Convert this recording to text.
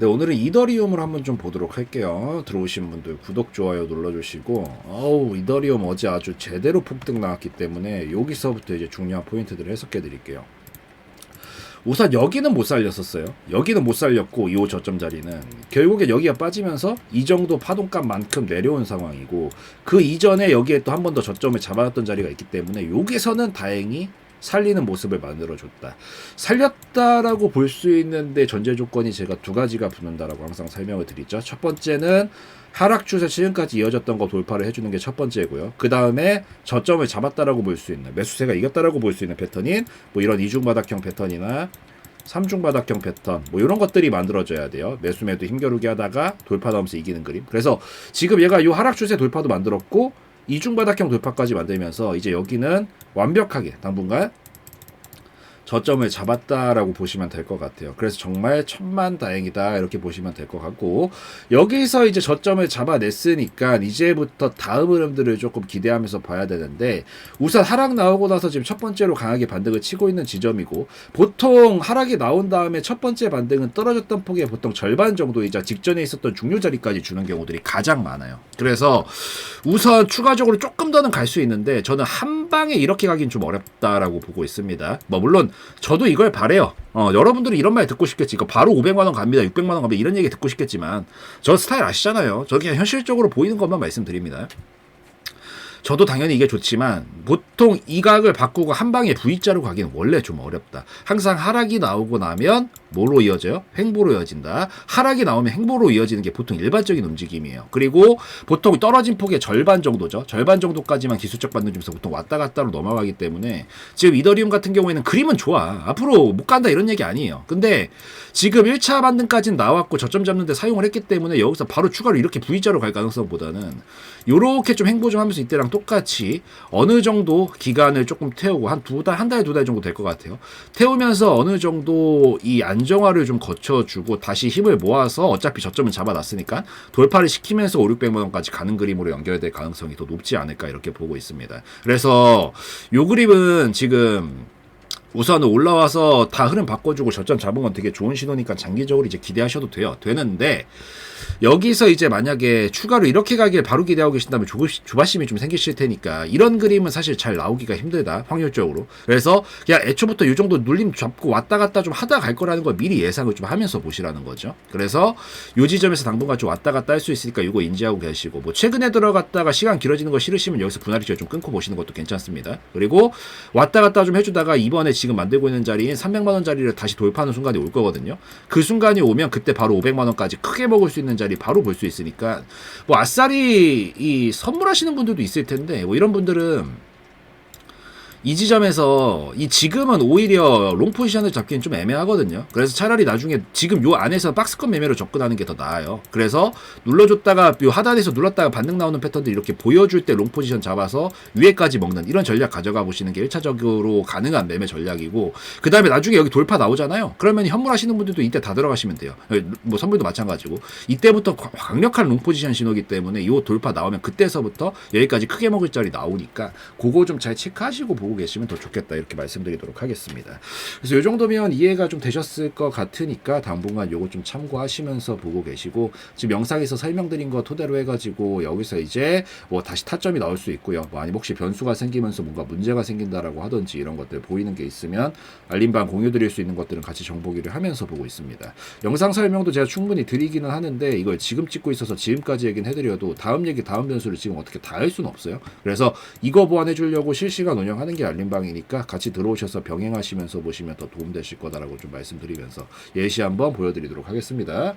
네, 오늘은 이더리움을 한번 좀 보도록 할게요. 들어오신 분들 구독, 좋아요 눌러주시고, 어우, 이더리움 어제 아주 제대로 폭등 나왔기 때문에 여기서부터 이제 중요한 포인트들을 해석해 드릴게요. 우선 여기는 못 살렸었어요. 여기는 못 살렸고, 이 저점 자리는. 결국에 여기가 빠지면서 이 정도 파동값만큼 내려온 상황이고, 그 이전에 여기에 또 한 번 더 저점을 잡아놨던 자리가 있기 때문에, 여기서는 다행히 살리는 모습을 만들어줬다. 살렸다라고 볼 수 있는데 전제 조건이 제가 두 가지가 붙는다라고 항상 설명을 드리죠. 첫 번째는 하락 추세 지금까지 이어졌던 거 돌파를 해주는 게 첫 번째고요. 그 다음에 저점을 잡았다라고 볼 수 있는 매수세가 이겼다라고 볼 수 있는 패턴인 뭐 이런 이중 바닥형 패턴이나 삼중 바닥형 패턴 뭐 이런 것들이 만들어져야 돼요. 매수매도 힘겨루게 하다가 돌파 나오면서 이기는 그림. 그래서 지금 얘가 이 하락 추세 돌파도 만들었고 이중 바닥형 돌파까지 만들면서 이제 여기는 완벽하게 당분간 저점을 잡았다라고 보시면 될 것 같아요. 그래서 정말 천만 다행이다 이렇게 보시면 될 것 같고 여기서 이제 저점을 잡아냈으니까 이제부터 다음 흐름들을 조금 기대하면서 봐야 되는데 우선 하락 나오고 나서 지금 첫 번째로 강하게 반등을 치고 있는 지점이고 보통 하락이 나온 다음에 첫 번째 반등은 떨어졌던 폭의 보통 절반 정도이자 직전에 있었던 중요 자리까지 주는 경우들이 가장 많아요. 그래서 우선 추가적으로 조금 더는 갈 수 있는데 저는 한 방에 이렇게 가긴 좀 어렵다라고 보고 있습니다. 뭐 물론 저도 이걸 바래요. 어, 여러분들은 이런 말 듣고 싶겠지. 이거 바로 500만 원 갑니다. 600만 원 갑니다. 이런 얘기 듣고 싶겠지만 저 스타일 아시잖아요. 저 그냥 현실적으로 보이는 것만 말씀드립니다. 저도 당연히 이게 좋지만 보통 이 각을 바꾸고 한 방에 V자로 가기는 원래 좀 어렵다. 항상 하락이 나오고 나면 뭐로 이어져요? 횡보로 이어진다. 하락이 나오면 횡보로 이어지는 게 보통 일반적인 움직임이에요. 그리고 보통 떨어진 폭의 절반 정도죠. 절반 정도까지만 기술적 반등 주면서 보통 왔다 갔다로 넘어가기 때문에 지금 이더리움 같은 경우에는 그림은 좋아. 앞으로 못 간다 이런 얘기 아니에요. 근데 지금 1차 반등까지는 나왔고 저점 잡는데 사용을 했기 때문에 여기서 바로 추가로 이렇게 V자로 갈 가능성보다는 요렇게 좀 행보 좀 하면서 이때랑 똑같이 어느 정도 기간을 조금 태우고 한 두 달, 한 달, 두 달 정도 될 것 같아요. 태우면서 어느 정도 이안 정화를 좀 거쳐주고 다시 힘을 모아서 어차피 저점은 잡아놨으니까 돌파를 시키면서 5, 600만 원까지 가는 그림으로 연결될 가능성이 더 높지 않을까 이렇게 보고 있습니다. 그래서 요 그림은 지금 우선은 올라와서 다 흐름 바꿔주고 저점 잡은 건 되게 좋은 신호니까 장기적으로 이제 기대하셔도 돼요. 되는데 여기서 이제 만약에 추가로 이렇게 가길 바로 기대하고 계신다면 조, 조바심이 좀 생기실 테니까 이런 그림은 사실 잘 나오기가 힘들다 확률적으로. 그래서 그냥 애초부터 이 정도 눌림 잡고 왔다 갔다 좀 하다 갈 거라는 걸 미리 예상을 좀 하면서 보시라는 거죠. 그래서 요 지점에서 당분간 좀 왔다 갔다 할 수 있으니까 이거 인지하고 계시고 뭐 최근에 들어갔다가 시간 길어지는 거 싫으시면 여기서 분할이 좀 끊고 보시는 것도 괜찮습니다. 그리고 왔다 갔다 좀 해주다가 이번에 지금 만들고 있는 자리인 300만 원짜리를 다시 돌파하는 순간이 올 거거든요. 그 순간이 오면 그때 바로 500만 원까지 크게 먹을 수 있는 자리 바로 볼 수 있으니까 뭐 아싸리 이 선물하시는 분들도 있을 텐데 뭐 이런 분들은 이 지점에서 이 지금은 오히려 롱 포지션을 잡기는 좀 애매하거든요. 그래서 차라리 나중에 지금 요 안에서 박스권 매매로 접근하는 게 더 나아요. 그래서 눌러줬다가 요 하단에서 눌렀다가 반등 나오는 패턴들 이렇게 보여줄 때 롱 포지션 잡아서 위에까지 먹는 이런 전략 가져가 보시는 게 1차적으로 가능한 매매 전략이고 그 다음에 나중에 여기 돌파 나오잖아요. 그러면 현물하시는 분들도 이때 다 들어가시면 돼요. 뭐 선물도 마찬가지고 이때부터 과- 강력한 롱 포지션 신호기 때문에 요 돌파 나오면 그때서부터 여기까지 크게 먹을 자리 나오니까 그거 좀 잘 체크하시고 보고 계시면 더 좋겠다 이렇게 말씀드리도록 하겠습니다. 그래서 요 정도면 이해가 좀 되셨을 것 같으니까 당분간 요거 좀 참고하시면서 보고 계시고 지금 영상에서 설명드린 거 토대로 해가지고 여기서 이제 뭐 다시 타점이 나올 수 있고요. 뭐 아니 혹시 변수가 생기면서 뭔가 문제가 생긴다라고 하든지 이런 것들 보이는 게 있으면 알림방 공유 드릴 수 있는 것들은 같이 정보기를 하면서 보고 있습니다. 영상 설명도 제가 충분히 드리기는 하는데 이걸 지금 찍고 있어서 지금까지 얘기는 해드려도 다음 얘기 다음 변수를 지금 어떻게 다 할 수는 없어요. 그래서 이거 보완해 주려고 실시간 운영하는 게 알림방이니까 같이 들어오셔서 병행하시면서 보시면 더 도움되실 거다라고 좀 말씀드리면서 예시 한번 보여드리도록 하겠습니다.